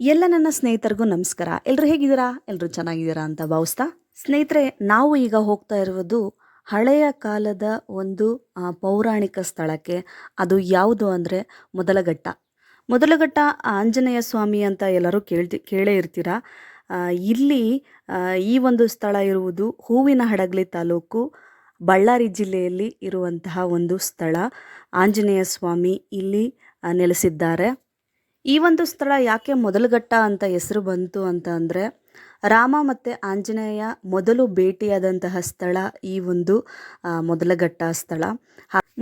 ಎಲ್ಲ ನನ್ನ ಸ್ನೇಹಿತರಿಗೂ ನಮಸ್ಕಾರ. ಎಲ್ಲರೂ ಹೇಗಿದ್ದೀರಾ? ಎಲ್ಲರೂ ಚೆನ್ನಾಗಿದ್ದೀರಾ ಅಂತ ಭಾವಿಸ್ತಾ. ಸ್ನೇಹಿತರೆ, ನಾವು ಈಗ ಹೋಗ್ತಾ ಇರುವುದು ಹಳೆಯ ಕಾಲದ ಒಂದು ಪೌರಾಣಿಕ ಸ್ಥಳಕ್ಕೆ. ಅದು ಯಾವುದು ಅಂದರೆ ಮೊದಲಘಟ್ಟ. ಮೊದಲಘಟ್ಟ ಆಂಜನೇಯ ಸ್ವಾಮಿ ಅಂತ ಎಲ್ಲರೂ ಕೇಳ್ತಿ, ಕೇಳೇ ಇರ್ತೀರಾ? ಇಲ್ಲಿ ಈ ಒಂದು ಸ್ಥಳ ಇರುವುದು ಹೂವಿನ ಹಡಗಲಿ ತಾಲೂಕು, ಬಳ್ಳಾರಿ ಜಿಲ್ಲೆಯಲ್ಲಿ ಇರುವಂತಹ ಒಂದು ಸ್ಥಳ. ಆಂಜನೇಯ ಸ್ವಾಮಿ ಇಲ್ಲಿ ನೆಲೆಸಿದ್ದಾರೆ. ಈ ಒಂದು ಸ್ಥಳ ಯಾಕೆ ಮೊದಲಘಟ್ಟ ಅಂತ ಹೆಸರು ಬಂತು ಅಂತ ಅಂದರೆ, ರಾಮ ಮತ್ತು ಆಂಜನೇಯ ಮೊದಲು ಭೇಟಿಯಾದಂತಹ ಸ್ಥಳ ಈ ಒಂದು ಮೊದಲಘಟ್ಟ ಸ್ಥಳ.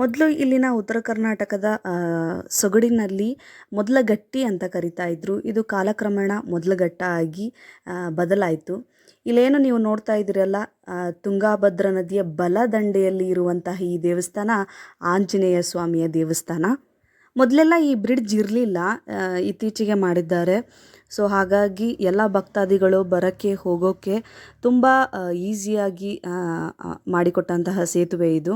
ಮೊದಲು ಇಲ್ಲಿನ ಉತ್ತರ ಕರ್ನಾಟಕದ ಸೊಗಡಿನಲ್ಲಿ ಮೊದಲಗಟ್ಟಿ ಅಂತ ಕರಿತಾ ಇದ್ರು. ಇದು ಕಾಲಕ್ರಮೇಣ ಮೊದಲಘಟ್ಟ ಆಗಿ ಬದಲಾಯಿತು. ಇಲ್ಲೇನು ನೀವು ನೋಡ್ತಾ ಇದ್ದೀರಲ್ಲ ತುಂಗಾಭದ್ರಾ ನದಿಯ ಬಲದಂಡೆಯಲ್ಲಿ ಇರುವಂತಹ ಈ ದೇವಸ್ಥಾನ, ಆಂಜನೇಯ ಸ್ವಾಮಿಯ ದೇವಸ್ಥಾನ. ಮೊದಲೆಲ್ಲ ಈ ಬ್ರಿಡ್ಜ್ ಇರಲಿಲ್ಲ ಇತ್ತೀಚೆಗೆ ಮಾಡಿದ್ದಾರೆ. ಸೊ ಹಾಗಾಗಿ ಎಲ್ಲ ಭಕ್ತಾದಿಗಳು ಬರೋಕ್ಕೆ, ಹೋಗೋಕ್ಕೆ ತುಂಬ ಈಸಿಯಾಗಿ ಮಾಡಿಕೊಟ್ಟಂತಹ ಸೇತುವೆ ಇದು.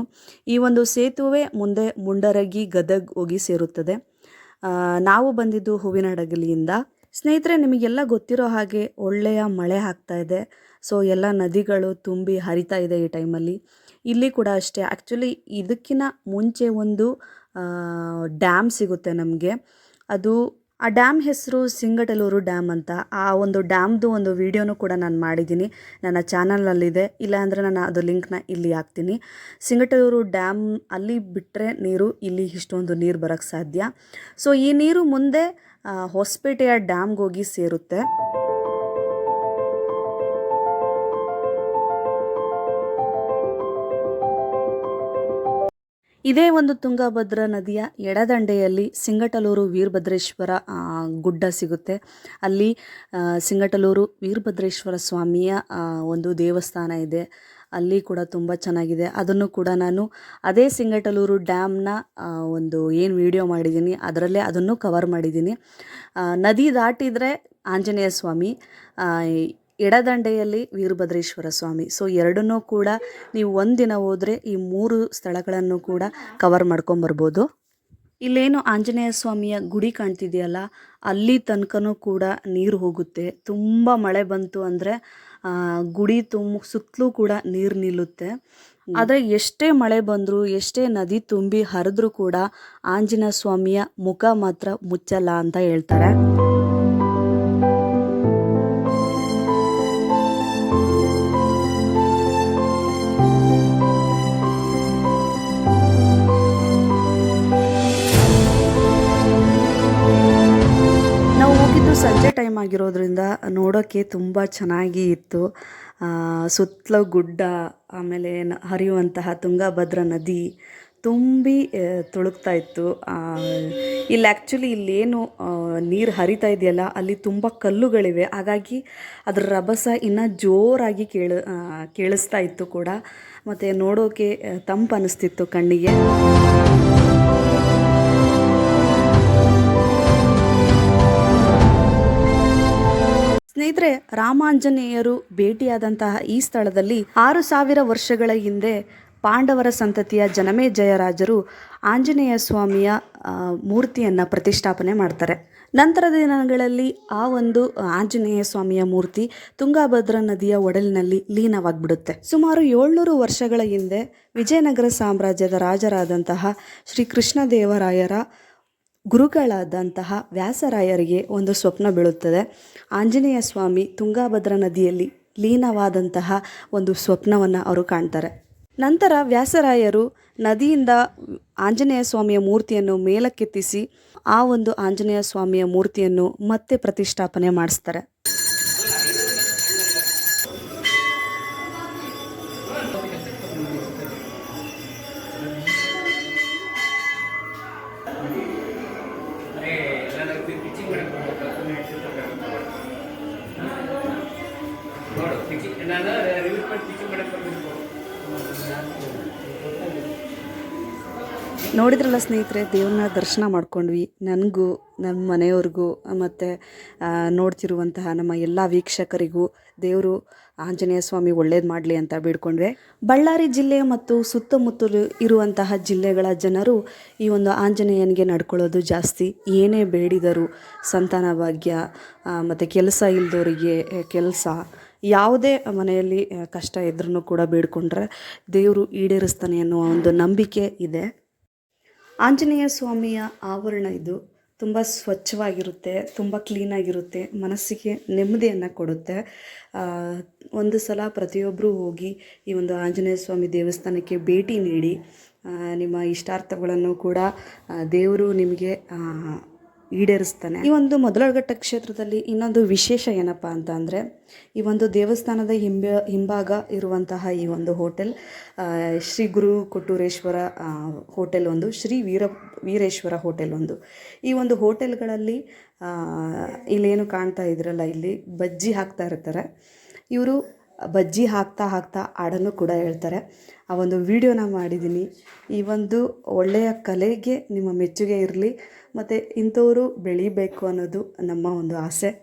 ಈ ಒಂದು ಸೇತುವೆ ಮುಂದೆ ಮುಂಡರಗಿ ಗದಗ್ ಹೋಗಿ ಸೇರುತ್ತದೆ. ನಾವು ಬಂದಿದ್ದು ಹೂವಿನ ಹಡಗಲಿಯಿಂದ. ಸ್ನೇಹಿತರೆ, ನಿಮಗೆಲ್ಲ ಗೊತ್ತಿರೋ ಹಾಗೆ ಒಳ್ಳೆಯ ಮಳೆ ಆಗ್ತಾ ಇದೆ. ಸೊ ಎಲ್ಲ ನದಿಗಳು ತುಂಬಿ ಹರಿತಾ ಇದೆ ಈ ಟೈಮಲ್ಲಿ. ಇಲ್ಲಿ ಕೂಡ ಅಷ್ಟೇ. ಆ್ಯಕ್ಚುಲಿ ಇದಕ್ಕಿಂತ ಮುಂಚೆ ಒಂದು ಡ್ಯಾಮ್ ಸಿಗುತ್ತೆ ನಮಗೆ. ಅದು ಆ ಡ್ಯಾಮ್ ಹೆಸರು ಸಿಂಗಟಲೂರು ಡ್ಯಾಮ್ ಅಂತ. ಆ ಒಂದು ಡ್ಯಾಮ್ದು ಒಂದು ವೀಡಿಯೋನು ಕೂಡ ನಾನು ಮಾಡಿದ್ದೀನಿ. ನನ್ನ ಚಾನಲಲ್ಲಿದೆ. ಇಲ್ಲಾಂದರೆ ನಾನು ಅದು ಲಿಂಕ್ನ ಇಲ್ಲಿ ಹಾಕ್ತೀನಿ. ಸಿಂಗಟಲೂರು ಡ್ಯಾಮ್ ಅಲ್ಲಿ ಬಿಟ್ಟರೆ ನೀರು, ಇಲ್ಲಿ ಇಷ್ಟೊಂದು ನೀರು ಬರೋಕ್ಕೆ ಸಾಧ್ಯ. ಸೊ, ಈ ನೀರು ಮುಂದೆ ಹೊಸಪೇಟೆಯ ಡ್ಯಾಮ್ಗೆ ಹೋಗಿ ಸೇರುತ್ತೆ. ಇದೇ ಒಂದು ತುಂಗಭದ್ರಾ ನದಿಯ ಎಡದಂಡೆಯಲ್ಲಿ ಸಿಂಗಟಲೂರು ವೀರಭದ್ರೇಶ್ವರ ಗುಡ್ಡ ಸಿಗುತ್ತೆ. ಅಲ್ಲಿ ಸಿಂಗಟಲೂರು ವೀರಭದ್ರೇಶ್ವರ ಸ್ವಾಮಿಯ ಒಂದು ದೇವಸ್ಥಾನ ಇದೆ. ಅಲ್ಲಿ ಕೂಡ ತುಂಬ ಚೆನ್ನಾಗಿದೆ. ಅದನ್ನು ಕೂಡ ನಾನು ಅದೇ ಸಿಂಗಟಲೂರು ಡ್ಯಾಮ್ನ ಒಂದು ಏನು ವಿಡಿಯೋ ಮಾಡಿದ್ದೀನಿ, ಅದರಲ್ಲೇ ಅದನ್ನು ಕವರ್ ಮಾಡಿದ್ದೀನಿ. ನದಿ ದಾಟಿದರೆ ಆಂಜನೇಯ ಸ್ವಾಮಿ ಎಡದಂಡೆಯಲ್ಲಿ ವೀರಭದ್ರೇಶ್ವರ ಸ್ವಾಮಿ. ಸೊ ಎರಡನ್ನೂ ಕೂಡ ನೀವು ಒಂದಿನ ಹೋದರೆ ಈ ಮೂರು ಸ್ಥಳಗಳನ್ನು ಕೂಡ ಕವರ್ ಮಾಡ್ಕೊಂಬರ್ಬೋದು. ಇಲ್ಲೇನು ಆಂಜನೇಯ ಸ್ವಾಮಿಯ ಗುಡಿ ಕಾಣ್ತಿದೆಯಲ್ಲ ಅಲ್ಲಿ ತನಕನೂ ಕೂಡ ನೀರು ಹೋಗುತ್ತೆ. ತುಂಬ ಮಳೆ ಬಂತು ಅಂದರೆ ಗುಡಿ ತುಂಬ ಸುತ್ತಲೂ ಕೂಡ ನೀರು ನಿಲ್ಲುತ್ತೆ. ಆದರೆ ಎಷ್ಟೇ ಮಳೆ ಬಂದರೂ ಎಷ್ಟೇ ನದಿ ತುಂಬಿ ಹರಿದ್ರೂ ಕೂಡ ಆಂಜನೇಯ ಸ್ವಾಮಿಯ ಮುಖ ಮಾತ್ರ ಮುಚ್ಚಲ್ಲ ಅಂತ ಹೇಳ್ತಾರೆ. ಆಗಿರೋದ್ರಿಂದ ನೋಡೋಕ್ಕೆ ತುಂಬ ಚೆನ್ನಾಗಿ ಇತ್ತು. ಸುತ್ತಲೂ ಗುಡ್ಡ, ಆಮೇಲೆ ಹರಿಯುವಂತಹ ತುಂಗಭದ್ರಾ ನದಿ ತುಂಬಿ ತುಳುಕ್ತಾ ಇತ್ತು. ಇಲ್ಲಿ ಆ್ಯಕ್ಚುಲಿ ಇಲ್ಲೇನು ನೀರು ಹರಿತಾ ಇದೆಯಲ್ಲ, ಅಲ್ಲಿ ತುಂಬ ಕಲ್ಲುಗಳಿವೆ. ಹಾಗಾಗಿ ಅದರ ರಭಸ ಇನ್ನೂ ಜೋರಾಗಿ ಕೇಳ ಕೇಳಿಸ್ತಾ ಇತ್ತು ಕೂಡ. ಮತ್ತು ನೋಡೋಕೆ ತಂಪು ಅನ್ನಿಸ್ತಿತ್ತು ಕಣ್ಣಿಗೆ. ಸ್ನೇಹಿತರೆ, ರಾಮಾಂಜನೇಯರು ಭೇಟಿಯಾದಂತಹ ಈ ಸ್ಥಳದಲ್ಲಿ ಆರು ಸಾವಿರ ವರ್ಷಗಳ ಹಿಂದೆ ಪಾಂಡವರ ಸಂತತಿಯ ಜನಮೇಜಯರಾಜರು ಆಂಜನೇಯ ಸ್ವಾಮಿಯ ಮೂರ್ತಿಯನ್ನು ಪ್ರತಿಷ್ಠಾಪನೆ ಮಾಡ್ತಾರೆ. ನಂತರದ ದಿನಗಳಲ್ಲಿ ಆ ಒಂದು ಆಂಜನೇಯ ಸ್ವಾಮಿಯ ಮೂರ್ತಿ ತುಂಗಾಭದ್ರಾ ನದಿಯ ಒಡಲಿನಲ್ಲಿ ಲೀನವಾಗಿಬಿಡುತ್ತೆ. ಸುಮಾರು ಏಳ್ನೂರು ವರ್ಷಗಳ ಹಿಂದೆ ವಿಜಯನಗರ ಸಾಮ್ರಾಜ್ಯದ ರಾಜರಾದಂತಹ ಶ್ರೀ ಕೃಷ್ಣದೇವರಾಯರ ಗುರುಗಳಾದಂತಹ ವ್ಯಾಸರಾಯರಿಗೆ ಒಂದು ಸ್ವಪ್ನ ಬೀಳುತ್ತದೆ. ಆಂಜನೇಯ ಸ್ವಾಮಿ ತುಂಗಾಭದ್ರಾ ನದಿಯಲ್ಲಿ ಲೀನವಾದಂತಹ ಒಂದು ಸ್ವಪ್ನವನ್ನು ಅವರು ಕಾಣ್ತಾರೆ. ನಂತರ ವ್ಯಾಸರಾಯರು ನದಿಯಿಂದ ಆಂಜನೇಯ ಸ್ವಾಮಿಯ ಮೂರ್ತಿಯನ್ನು ಮೇಲಕ್ಕೆತ್ತಿಸಿ ಆ ಒಂದು ಆಂಜನೇಯ ಸ್ವಾಮಿಯ ಮೂರ್ತಿಯನ್ನು ಮತ್ತೆ ಪ್ರತಿಷ್ಠಾಪನೆ ಮಾಡಿಸ್ತಾರೆ. ನೋಡಿದ್ರಲ್ಲ ಸ್ನೇಹಿತರೆ, ದೇವ್ರನ್ನ ದರ್ಶನ ಮಾಡ್ಕೊಂಡ್ವಿ. ನನಗೂ ನಮ್ಮ ಮನೆಯವ್ರಿಗೂ, ಮತ್ತು ನೋಡ್ತಿರುವಂತಹ ನಮ್ಮ ಎಲ್ಲ ವೀಕ್ಷಕರಿಗೂ ದೇವರು ಆಂಜನೇಯ ಸ್ವಾಮಿ ಒಳ್ಳೇದು ಮಾಡಲಿ ಅಂತ ಬೇಡ್ಕೊಂಡ್ರೆ ಬಳ್ಳಾರಿ ಜಿಲ್ಲೆ ಮತ್ತು ಸುತ್ತಮುತ್ತಲು ಇರುವಂತಹ ಜಿಲ್ಲೆಗಳ ಜನರು ಈ ಒಂದು ಆಂಜನೇಯನಿಗೆ ನಡ್ಕೊಳ್ಳೋದು ಜಾಸ್ತಿ. ಏನೇ ಬೇಡಿದರು ಸಂತಾನ ಭಾಗ್ಯ ಮತ್ತು ಕೆಲಸ ಇಲ್ದವರಿಗೆ ಕೆಲಸ ಯಾವುದೇ ಮನೆಯಲ್ಲಿ ಕಷ್ಟ ಇದ್ರೂ ಕೂಡ ಬೇಡ್ಕೊಂಡ್ರೆ ದೇವರು ಈಡೇರಿಸ್ತಾನೆ ಅನ್ನುವ ಒಂದು ನಂಬಿಕೆ ಇದೆ. ಆಂಜನೇಯ ಸ್ವಾಮಿಯ ಆವರಣ ಇದು ತುಂಬ ಸ್ವಚ್ಛವಾಗಿರುತ್ತೆ, ತುಂಬ ಕ್ಲೀನಾಗಿರುತ್ತೆ ಮನಸ್ಸಿಗೆ ನೆಮ್ಮದಿಯನ್ನು ಕೊಡುತ್ತೆ. ಒಂದು ಸಲ ಪ್ರತಿಯೊಬ್ಬರೂ ಹೋಗಿ ಈ ಒಂದು ಆಂಜನೇಯ ಸ್ವಾಮಿ ದೇವಸ್ಥಾನಕ್ಕೆ ಭೇಟಿ ನೀಡಿ ನಿಮ್ಮ ಇಷ್ಟಾರ್ಥಗಳನ್ನು ಕೂಡ ದೇವರು ನಿಮಗೆ ಈಡೇರಿಸ್ತಾನೆ. ಈ ಒಂದು ಮೊದಲಘಟ್ಟ ಕ್ಷೇತ್ರದಲ್ಲಿ ಇನ್ನೊಂದು ವಿಶೇಷ ಏನಪ್ಪ ಅಂತ ಅಂದರೆ, ಈ ಒಂದು ದೇವಸ್ಥಾನದ ಹಿಂಬ, ಹಿಂಭಾಗ ಇರುವಂತಹ ಈ ಒಂದು ಹೋಟೆಲ್ ಶ್ರೀ ಗುರು ಕೊಟ್ಟೂರೇಶ್ವರ ಹೋಟೆಲ್ ಒಂದು, ಶ್ರೀ ವೀರ, ವೀರೇಶ್ವರ ಹೋಟೆಲ್ ಒಂದು. ಈ ಒಂದು ಹೋಟೆಲ್ಗಳಲ್ಲಿ ಇಲ್ಲೇನು ಕಾಣ್ತಾ ಇದ್ರಲ್ಲ, ಇಲ್ಲಿ ಬಜ್ಜಿ ಹಾಕ್ತಾ ಇರ್ತಾರೆ. ಇವರು ಬಜ್ಜಿ ಹಾಕ್ತಾ ಹಾಕ್ತಾ ಹಾಡನ್ನು ಕೂಡ ಹೇಳ್ತಾರೆ. ಆ ಒಂದು ವಿಡಿಯೋನ ಮಾಡಿದ್ದೀನಿ. ಈ ಒಂದು ಒಳ್ಳೆಯ ಕಲೆಗೆ ನಿಮ್ಮ ಮೆಚ್ಚುಗೆ ಇರಲಿ. ಮತ್ತು ಇಂಥವರು ಬೆಳಿಬೇಕು ಅನ್ನೋದು ನಮ್ಮ ಒಂದು ಆಸೆ.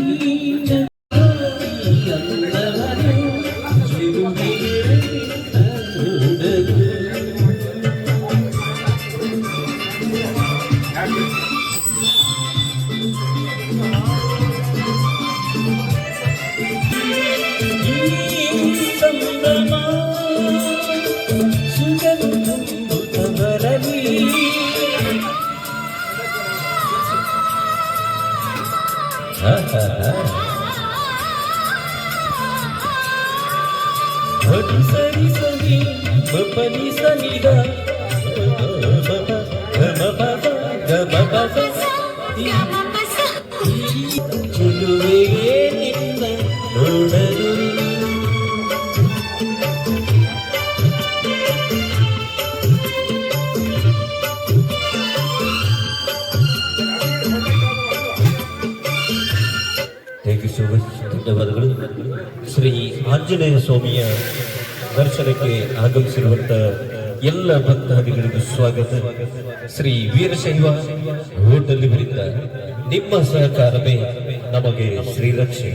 सरी सनी बपनी सनी दा ध ब ब ध ब ब ಶ್ರೀ ಆಂಜನೇಯ ಸ್ವಾಮಿಯ ದರ್ಶನಕ್ಕೆ ಆಗಮಿಸಿರುವಂತ ಎಲ್ಲ ಭಕ್ತಾದಿಗಳಿಗೂ ಸ್ವಾಗತ. ಶ್ರೀ ವೀರಶೈವ ಹೋಟೆಲ್ ಇವರಿಂದ ನಿಮ್ಮ ಸಹಕಾರವೇ ನಮಗೆ ಶ್ರೀರಕ್ಷೆ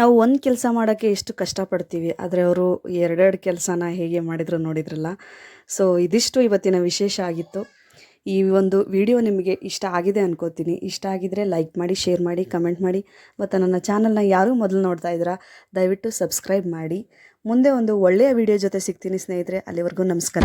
ನಾವು ಒಂದು ಕೆಲಸ ಮಾಡೋಕ್ಕೆ ಎಷ್ಟು ಕಷ್ಟಪಡ್ತೀವಿ, ಆದರೆ ಅವರು ಎರಡೆರಡು ಕೆಲಸನ ಹೇಗೆ ಮಾಡಿದ್ರು ನೋಡಿದ್ರಲ್ಲ. ಸೊ ಇದಿಷ್ಟು ಇವತ್ತಿನ ವಿಶೇಷ ಆಗಿತ್ತು. ಈ ಒಂದು ವಿಡಿಯೋ ನಿಮಗೆ ಇಷ್ಟ ಆಗಿದೆ ಅನ್ಕೋತೀನಿ. ಇಷ್ಟ ಆಗಿದ್ರೆ ಲೈಕ್ ಮಾಡಿ, ಶೇರ್ ಮಾಡಿ, ಕಮೆಂಟ್ ಮಾಡಿ. ಮತ್ತು ನನ್ನ ಚಾನಲ್ನ ಯಾರೂ ಮೊದಲು ನೋಡ್ತಾ ಇದ್ದೀರಾ, ದಯವಿಟ್ಟು ಸಬ್ಸ್ಕ್ರೈಬ್ ಮಾಡಿ. ಮುಂದೆ ಒಂದು ಒಳ್ಳೆಯ ವಿಡಿಯೋ ಜೊತೆ ಸಿಗ್ತೀನಿ ಸ್ನೇಹಿತರೆ. ಅಲ್ಲಿವರೆಗೂ ನಮಸ್ಕಾರ.